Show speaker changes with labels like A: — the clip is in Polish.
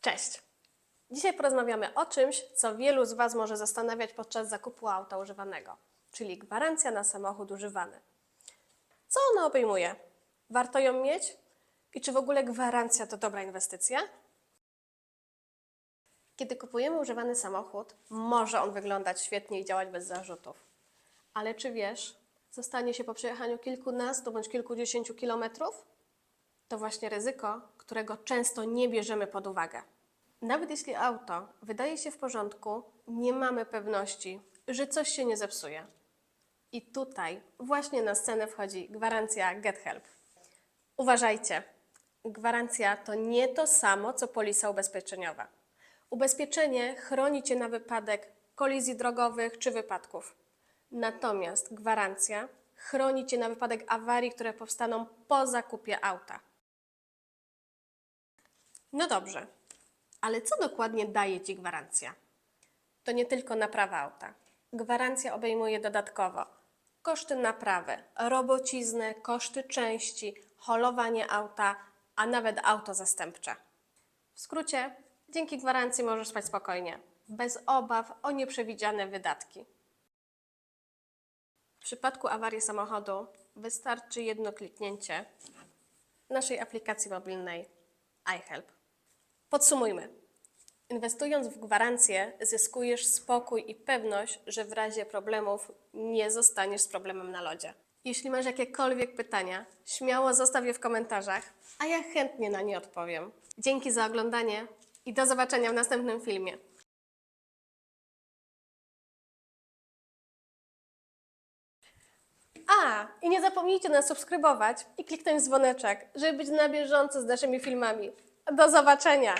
A: Cześć! Dzisiaj porozmawiamy o czymś, co wielu z Was może zastanawiać podczas zakupu auta używanego, czyli gwarancja na samochód używany. Co ona obejmuje? Warto ją mieć? I czy w ogóle gwarancja to dobra inwestycja? Kiedy kupujemy używany samochód, może on wyglądać świetnie i działać bez zarzutów. Ale czy wiesz, co stanie się po przejechaniu kilkunastu bądź kilkudziesięciu kilometrów? To właśnie ryzyko, którego często nie bierzemy pod uwagę. Nawet jeśli auto wydaje się w porządku, nie mamy pewności, że coś się nie zepsuje. I tutaj właśnie na scenę wchodzi gwarancja Get Help. Uważajcie, gwarancja to nie to samo, co polisa ubezpieczeniowa. Ubezpieczenie chroni Cię na wypadek kolizji drogowych czy wypadków. Natomiast gwarancja chroni Cię na wypadek awarii, które powstaną po zakupie auta. No dobrze, ale co dokładnie daje Ci gwarancja? To nie tylko naprawa auta. Gwarancja obejmuje dodatkowo koszty naprawy, robociznę, koszty części, holowanie auta, a nawet auto zastępcze. W skrócie, dzięki gwarancji możesz spać spokojnie, bez obaw o nieprzewidziane wydatki. W przypadku awarii samochodu wystarczy jedno kliknięcie naszej aplikacji mobilnej iHelp. Podsumujmy. Inwestując w gwarancję, zyskujesz spokój i pewność, że w razie problemów nie zostaniesz z problemem na lodzie. Jeśli masz jakiekolwiek pytania, śmiało zostaw je w komentarzach, a ja chętnie na nie odpowiem. Dzięki za oglądanie i do zobaczenia w następnym filmie. A, i nie zapomnijcie nas subskrybować i kliknąć dzwoneczek, żeby być na bieżąco z naszymi filmami. Do zobaczenia!